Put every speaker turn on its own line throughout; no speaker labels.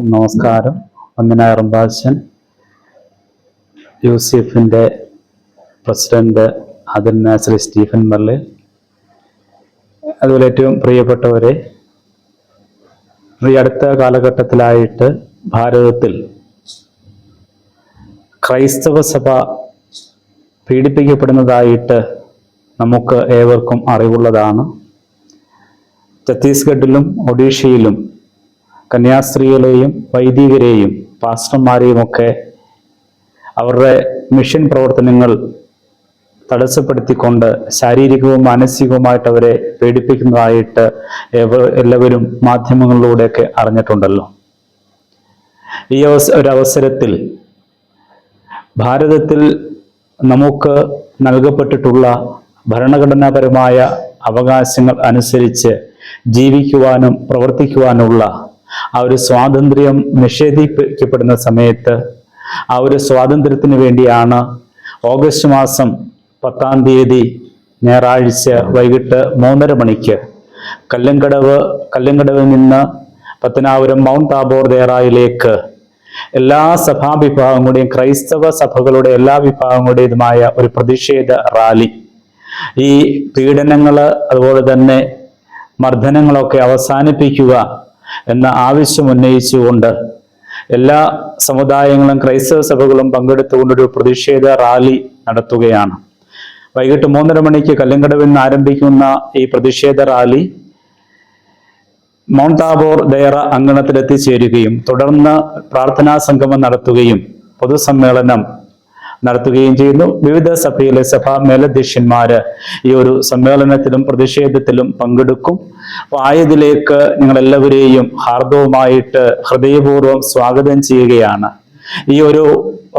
നമസ്കാരം. വന്ദനായ റംബാശൻ യു സി എഫിന്റെ പ്രസിഡന്റ് അതിൽ നാസറി സ്റ്റീഫൻ മർലി അതുപോലെ ഏറ്റവും പ്രിയപ്പെട്ടവരെ ഈ അടുത്ത കാലഘട്ടത്തിലായിട്ട് ഭാരതത്തിൽ ക്രൈസ്തവ സഭ പീഡിപ്പിക്കപ്പെടുന്നതായിട്ട് നമുക്ക് ഏവർക്കും അറിവുള്ളതാണ്. ഛത്തീസ്ഗഡിലും ഒഡീഷയിലും കന്യാസ്ത്രീകളെയും വൈദികരെയും പാസ്റ്റർമാരെയും ഒക്കെ അവരുടെ മിഷൻ പ്രവർത്തനങ്ങൾ തടസ്സപ്പെടുത്തിക്കൊണ്ട് ശാരീരികവും മാനസികവുമായിട്ട് അവരെ പേടിപ്പിക്കുന്നതായിട്ട് എല്ലാവരും മാധ്യമങ്ങളിലൂടെയൊക്കെ അറിഞ്ഞിട്ടുണ്ടല്ലോ. ഈ അവസ ഒരവസരത്തിൽ ഭാരതത്തിൽ നമുക്ക് നൽകപ്പെട്ടിട്ടുള്ള ഭരണഘടനാപരമായ അവകാശങ്ങൾ അനുസരിച്ച് ജീവിക്കുവാനും പ്രവർത്തിക്കുവാനുള്ള ആ ഒരു സ്വാതന്ത്ര്യം നിഷേധിക്കപ്പെടുന്ന സമയത്ത് ആ ഒരു സ്വാതന്ത്ര്യത്തിന് വേണ്ടിയാണ് ഓഗസ്റ്റ് മാസം പത്താം തീയതി ഞായറാഴ്ച വൈകിട്ട് മൂന്നര മണിക്ക് കല്ലങ്കടവ് കല്ലങ്കടവിൽ നിന്ന് പത്തനാപുരം മൗണ്ട് താബോർ ദേറായിലേക്ക് എല്ലാ സഭാവിഭാഗങ്ങളുടെയും ക്രൈസ്തവ സഭകളുടെ എല്ലാ വിഭാഗങ്ങളുടേതുമായ ഒരു പ്രതിഷേധ റാലി. ഈ പീഡനങ്ങൾ അതുപോലെ തന്നെ മർദ്ദനങ്ങളൊക്കെ അവസാനിപ്പിക്കുക എന്ന ആവശ്യം ഉന്നയിച്ചുകൊണ്ട് എല്ലാ സമുദായങ്ങളും ക്രൈസ്തവ സഭകളും പങ്കെടുത്തുകൊണ്ടൊരു പ്രതിഷേധ റാലി നടത്തുകയാണ്. വൈകിട്ട് മൂന്നര മണിക്ക് കല്ലങ്കടവിൽ നിന്ന് ആരംഭിക്കുന്ന ഈ പ്രതിഷേധ റാലി മൗണ്ട് ആബോർ ദയറ അങ്കണത്തിലെത്തിച്ചേരുകയും തുടർന്ന് പ്രാർത്ഥനാ സംഗമം നടത്തുകയും പൊതുസമ്മേളനം നടത്തുകയും ചെയ്യുന്നു. വിവിധ സഭയിലെ സഭാ മേലധ്യക്ഷന്മാര് ഈ ഒരു സമ്മേളനത്തിലും പ്രതിഷേധത്തിലും പങ്കെടുക്കും. അപ്പൊ ആയതിലേക്ക് നിങ്ങൾ എല്ലാവരെയും ഹാർദവുമായിട്ട് ഹൃദയപൂർവം സ്വാഗതം ചെയ്യുകയാണ്. ഈ ഒരു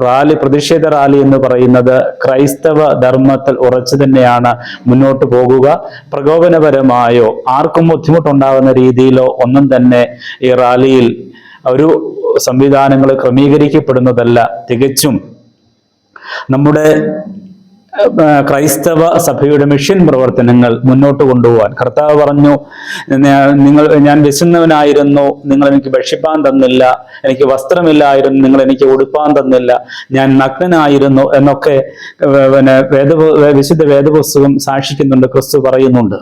റാലി പ്രതിഷേധ റാലി എന്ന് പറയുന്നത് ക്രൈസ്തവ ധർമ്മത്തിൽ ഉറച്ചു തന്നെയാണ് മുന്നോട്ട് പോകുക. പ്രകോപനപരമായോ ആർക്കും ബുദ്ധിമുട്ടുണ്ടാകുന്ന രീതിയിലോ ഒന്നും തന്നെ ഈ റാലിയിൽ ഒരു സംവിധാനങ്ങൾ ക്രമീകരിക്കപ്പെടുന്നതല്ല. തികച്ചും നമ്മുടെ ക്രൈസ്തവ സഭയുടെ മിഷൻ പ്രവർത്തനങ്ങൾ മുന്നോട്ട് കൊണ്ടുപോകാൻ കർത്താവ് പറഞ്ഞു നിങ്ങൾ ഞാൻ വിശുന്നവനായിരുന്നു നിങ്ങൾ എനിക്ക് ഭക്ഷിപ്പാൻ തന്നില്ല എനിക്ക് വസ്ത്രമില്ലായിരുന്നു നിങ്ങൾ എനിക്ക് ഉടുപ്പാൻ തന്നില്ല ഞാൻ നഗ്നനായിരുന്നു എന്നൊക്കെ പിന്നെ വേദ വിശുദ്ധ വേദപുസ്തകം സാക്ഷിക്കുന്നുണ്ട്. ക്രിസ്തു പറയുന്നുണ്ട്.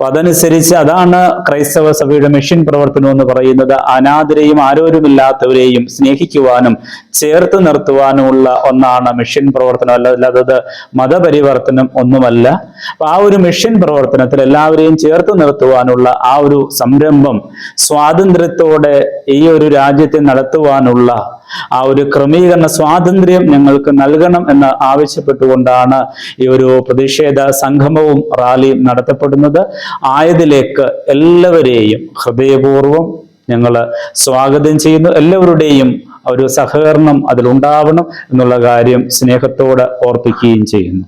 അപ്പൊ അതനുസരിച്ച് അതാണ് ക്രൈസ്തവ സഭയുടെ മിഷൻ പ്രവർത്തനം എന്ന് പറയുന്നത്. അനാഥരെയും ആരോരുമില്ലാത്തവരെയും സ്നേഹിക്കുവാനും ചേർത്ത് നിർത്തുവാനുമുള്ള ഒന്നാണ് മിഷൻ പ്രവർത്തനം. അല്ല അല്ലാതെ മതപരിവർത്തനം ഒന്നുമല്ല. അപ്പൊ ആ ഒരു മിഷൻ പ്രവർത്തനത്തിൽ എല്ലാവരെയും ചേർത്ത് നിർത്തുവാനുള്ള ആ ഒരു സംരംഭം സ്വാതന്ത്ര്യത്തോടെ ഈ ഒരു രാജ്യത്തെ നടത്തുവാനുള്ള ആ ഒരു ക്രമീകരണ സ്വാതന്ത്ര്യം ഞങ്ങൾക്ക് നൽകണം എന്ന് ആവശ്യപ്പെട്ടുകൊണ്ടാണ് ഈ ഒരു പ്രതിഷേധ സംഗമവും റാലിയും നടത്തപ്പെടുന്നത്. ആയതിലേക്ക് എല്ലാവരെയും ഹൃദയപൂർവം ഞങ്ങൾ സ്വാഗതം ചെയ്യുന്നു. എല്ലാവരുടെയും ഒരു സഹകരണം അതിലുണ്ടാവണം എന്നുള്ള കാര്യം സ്നേഹത്തോടെ ഓർപ്പിക്കുകയും ചെയ്യുന്നു.